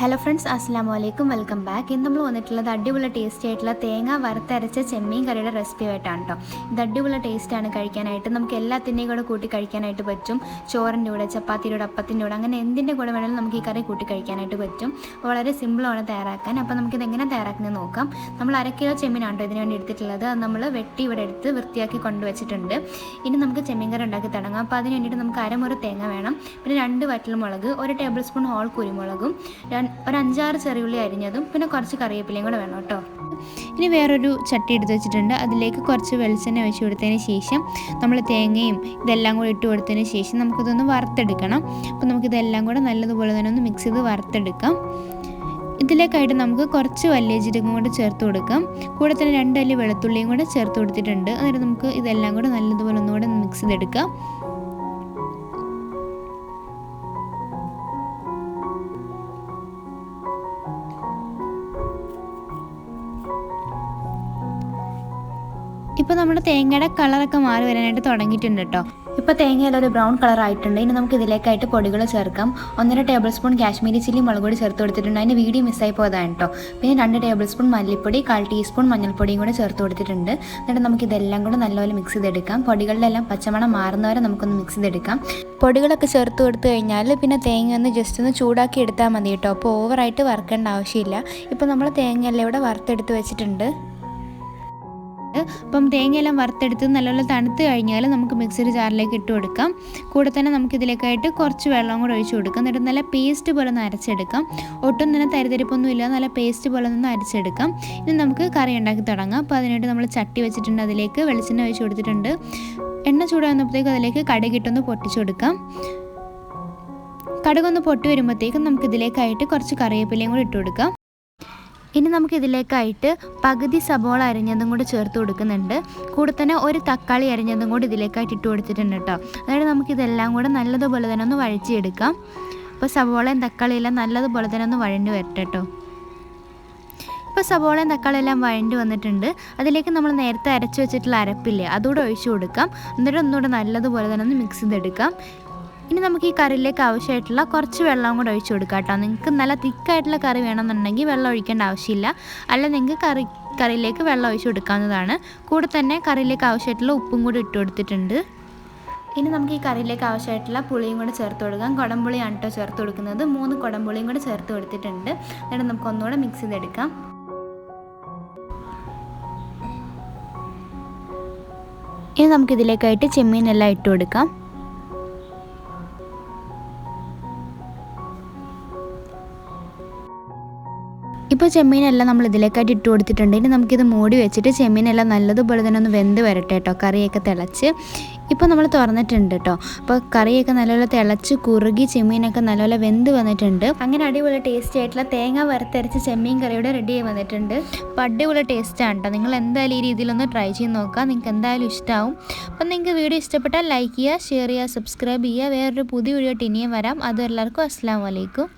Hello friends അസ്സാം വലൈക്കും welcome back ഇന്ന് നമ്മൾ വന്നിട്ടുള്ളത് അടിപൊളി ടേസ്റ്റി ആയിട്ടുള്ള തേങ്ങ വറുത്തരച്ച ചെമ്മീൻ കറിയുടെ റെസിപ്പി ആയിട്ടാണ് കേട്ടോ ഇത് അടിപൊളി ടേസ്റ്റാണ് കഴിക്കാനായിട്ട്. നമുക്ക് എല്ലാത്തിന്റെയും കൂടെ കൂട്ടി കഴിക്കാനായിട്ട് പറ്റും. ചോറിന്റെ കൂടെ ചപ്പാത്തിയുടെ കൂടെ അപ്പത്തിന്റെ കൂടെ അങ്ങനെ എന്തിന്റെ കൂടെ വേണമെങ്കിലും നമുക്ക് ഈ കറി കൂട്ടി കഴിക്കാനായിട്ട് പറ്റും. അപ്പോൾ വളരെ സിമ്പിളാണ് തയ്യാറാക്കാൻ. അപ്പോൾ നമുക്കിത് എങ്ങനെ തയ്യാറാക്കുന്നത് നോക്കാം. നമ്മൾ അര കിലോ ചെമ്മീനാണ് കേട്ടോ ഇതിന് വേണ്ടി എടുത്തിട്ടുള്ളത്. അത് നമ്മൾ വെട്ടി ഇവിടെ എടുത്ത് വൃത്തിയാക്കി കൊണ്ടുവച്ചിട്ടുണ്ട്. ഇനി നമുക്ക് ചെമ്മീൻ കറി ഉണ്ടാക്കി തുടങ്ങാം. അപ്പോൾ അതിന് വേണ്ടിയിട്ട് നമുക്ക് അരമുറി തേങ്ങ വേണം. പിന്നെ രണ്ട് വറ്റൽ മുളക് ഒരു ടേബിൾ സ്പൂൺ ഹോൾ കുരുമുളകും ഒരു അഞ്ചാറ് ചെറിയുള്ളി അരിഞ്ഞതും പിന്നെ കുറച്ച് കറിവേപ്പിലയും കൂടെ വേണം കേട്ടോ. ഇനി വേറൊരു ചട്ടി എടുത്ത് വെച്ചിട്ടുണ്ട്. അതിലേക്ക് കുറച്ച് വെളിച്ചെണ്ണ ഒഴിച്ച് കൊടുത്തതിന് ശേഷം നമ്മൾ തേങ്ങയും ഇതെല്ലാം കൂടി ഇട്ട് കൊടുത്തതിന് ശേഷം നമുക്കിതൊന്ന് വറുത്തെടുക്കണം. അപ്പോൾ നമുക്കിതെല്ലാം കൂടെ നല്ലതുപോലെ തന്നെ ഒന്ന് മിക്സ് ചെയ്ത് വറുത്തെടുക്കാം. ഇതിലേക്കായിട്ട് നമുക്ക് കുറച്ച് വലിയ ജീരകം കൂടെ ചേർത്ത് കൊടുക്കാം. കൂടെ തന്നെ രണ്ട് വെളുത്തുള്ളിയും കൂടെ ചേർത്ത് കൊടുത്തിട്ടുണ്ട്. അന്നേരം നമുക്ക് ഇതെല്ലാം കൂടെ നല്ലതുപോലെ ഒന്നുകൂടെ മിക്സ് ചെയ്തെടുക്കാം. ഇപ്പോൾ നമ്മുടെ തേങ്ങയുടെ കളറൊക്കെ മാറി വരാനായിട്ട് തുടങ്ങിയിട്ടുണ്ട് കേട്ടോ ഇപ്പോൾ തേങ്ങയുടെ ഒരു ബ്രൗൺ കളർ ആയിട്ടുണ്ട്. ഇനി നമുക്ക് ഇതിലേക്കായിട്ട് പൊടികൾ ചേർക്കാം. ഒന്നര ടേബിൾ സ്പൂൺ കാശ്മീരി ചില്ലി മുളക് പൊടി ചേർത്ത് കൊടുത്തിട്ടുണ്ട്. അതിന്റെ വീഡിയോ മിസ്സായി പോയതാണ് കേട്ടോ പിന്നെ രണ്ട് ടേബിൾ സ്പൂൺ മല്ലിപ്പൊടി കാൽ ടീസ്പൂൺ മഞ്ഞൾപ്പൊടിയും കൂടെ ചേർത്ത് കൊടുത്തിട്ടുണ്ട്. എന്നിട്ട് നമുക്ക് ഇതെല്ലാം കൂടെ നല്ലപോലെ മിക്സ് ചെയ്തെടുക്കാം. പൊടികളിലെല്ലാം പച്ചമണം മാറുന്നവരെ നമുക്കൊന്ന് മിക്സ് ചെയ്തെടുക്കാം. പൊടികളൊക്കെ ചേർത്ത് കൊടുത്തു കഴിഞ്ഞാൽ പിന്നെ തേങ്ങ ഒന്ന് ജസ്റ്റ് ഒന്ന് ചൂടാക്കി എടുത്താൽ മതി കേട്ടോ അപ്പോൾ ഓവറായിട്ട് വറുക്കേണ്ട ആവശ്യമില്ല. ഇപ്പോൾ നമ്മൾ തേങ്ങയെല്ലാം ഇവിടെ വറുത്തെടുത്ത് വെച്ചിട്ടുണ്ട്. അപ്പം തേങ്ങയെല്ലാം വറുത്തെടുത്ത് നല്ലപോലെ തണുത്ത് കഴിഞ്ഞാൽ നമുക്ക് മിക്സിയുടെ ജാറിലേക്ക് ഇട്ട് കൊടുക്കാം. കൂടെ തന്നെ നമുക്ക് ഇതിലേക്കായിട്ട് കുറച്ച് വെള്ളം കൂടെ ഒഴിച്ച് കൊടുക്കാം. എന്നിട്ട് നല്ല പേസ്റ്റ് പോലെ ഒന്ന് അരച്ചെടുക്കാം. ഒട്ടും തന്നെ തരിതരിപ്പൊന്നും ഇല്ല. നല്ല പേസ്റ്റ് പോലെ ഒന്ന് അരച്ചെടുക്കാം. ഇനി നമുക്ക് കറി ഉണ്ടാക്കി തുടങ്ങാം. അപ്പോൾ അതിനായിട്ട് നമ്മൾ ചട്ടി വെച്ചിട്ടുണ്ട്. അതിലേക്ക് വെളിച്ചെണ്ണ ഒഴിച്ച് കൊടുത്തിട്ടുണ്ട്. എണ്ണ ചൂടാകുന്നപ്പോഴത്തേക്ക് അതിലേക്ക് കടുകിട്ടൊന്ന് പൊട്ടിച്ചു കൊടുക്കാം. കടുകൊന്ന് പൊട്ടി വരുമ്പോഴത്തേക്കും നമുക്ക് ഇതിലേക്കായിട്ട് കുറച്ച് കറിവേപ്പിലയും കൂടി ഇട്ട് കൊടുക്കാം. ഇനി നമുക്ക് ഇതിലേക്കായിട്ട് പകുതി സബോള അരിഞ്ഞതും കൂടി ചേർത്ത് കൊടുക്കുന്നുണ്ട്. കൂടെ തന്നെ ഒരു തക്കാളി അരിഞ്ഞതും കൂടി ഇതിലേക്കായിട്ട് ഇട്ട് കൊടുത്തിട്ടുണ്ട് കേട്ടോ. അതായത് നമുക്കിതെല്ലാം കൂടെ നല്ലതുപോലെ തന്നെ ഒന്ന് വഴിച്ചെടുക്കാം അപ്പോൾ സബോളയും തക്കാളിയെല്ലാം നല്ലതുപോലെ തന്നെ ഒന്ന് വഴണ്ടി വരട്ടെ കേട്ടോ. ഇപ്പോൾ സബോളയും തക്കാളിയെല്ലാം വഴണ്ടി വന്നിട്ടുണ്ട്. അതിലേക്ക് നമ്മൾ നേരത്തെ അരച്ച് വെച്ചിട്ടുള്ള അരപ്പില്ലേ അതുകൂടെ ഒഴിച്ചു കൊടുക്കാം. എന്നിട്ട് ഒന്നുകൂടെ നല്ലതുപോലെ തന്നെ ഒന്ന് മിക്സ് ചെയ്തെടുക്കാം. ഇനി നമുക്ക് ഈ കറിയിലേക്ക് ആവശ്യമായിട്ടുള്ള കുറച്ച് വെള്ളം കൂടെ ഒഴിച്ചു കൊടുക്കാം കേട്ടോ. നിങ്ങൾക്ക് നല്ല തിക്കായിട്ടുള്ള കറി വേണമെന്നുണ്ടെങ്കിൽ വെള്ളം ഒഴിക്കേണ്ട ആവശ്യമില്ല. അല്ല നിങ്ങൾക്ക് കറി കറിയിലേക്ക് വെള്ളം ഒഴിച്ചു കൊടുക്കാവുന്നതാണ്. കൂടെ തന്നെ കറിയിലേക്ക് ആവശ്യമായിട്ടുള്ള ഉപ്പും കൂടി ഇട്ട് കൊടുത്തിട്ടുണ്ട്. ഇനി നമുക്ക് ഈ കറിയിലേക്ക് ആവശ്യമായിട്ടുള്ള പുളിയും കൂടെ ചേർത്ത് കൊടുക്കാം. കുടംപുളിയാണ് കേട്ടോ ചേർത്ത് കൊടുക്കുന്നത്. മൂന്ന് കുടംപുളിയും കൂടെ ചേർത്ത് കൊടുത്തിട്ടുണ്ട്. എന്നിട്ട് നമുക്ക് ഒന്നുകൂടെ മിക്സ് ചെയ്തെടുക്കാം. ഇനി നമുക്കിതിലേക്കായിട്ട് ചെമ്മീനെല്ലാം ഇട്ട് കൊടുക്കാം. ഇപ്പോൾ ചെമ്മീനെല്ലാം നമ്മൾ ഇതിലേക്കായിട്ട് ഇട്ട് കൊടുത്തിട്ടുണ്ട്. ഇനി നമുക്കിത് മൂടി വെച്ചിട്ട് ചെമ്മീനെല്ലാം നല്ലതുപോലെ തന്നെ ഒന്ന് വെന്ത് വരട്ടെ കേട്ടോ കറിയൊക്കെ തിളച്ച്. ഇപ്പോൾ നമ്മൾ തുറന്നിട്ടുണ്ട് കേട്ടോ അപ്പോൾ കറിയൊക്കെ നല്ലപോലെ തിളച്ച് കുറുകി ചെമ്മീനൊക്കെ നല്ലപോലെ വെന്ത് വന്നിട്ടുണ്ട്. അങ്ങനെ അടിപൊളി ടേസ്റ്റി ആയിട്ടുള്ള തേങ്ങ വറുത്തരച്ച് ചെമ്മീൻ കറിയുടെ റെഡി ആയി വന്നിട്ടുണ്ട്. അപ്പോൾ അടിപൊളി ടേസ്റ്റാണ് കേട്ടോ നിങ്ങൾ എന്തായാലും ഈ രീതിയിലൊന്ന് ട്രൈ ചെയ്ത് നോക്കുക. നിങ്ങൾക്ക് എന്തായാലും ഇഷ്ടമാവും അപ്പം നിങ്ങൾക്ക് വീഡിയോ ഇഷ്ടപ്പെട്ടാൽ ലൈക്ക് ചെയ്യുക ഷെയർ ചെയ്യുക സബ്സ്ക്രൈബ് ചെയ്യുക. വേറൊരു പുതിയ വീഡിയോ ഇനിയും വരാം. അതും എല്ലാവർക്കും അസ്സാം വലൈക്കും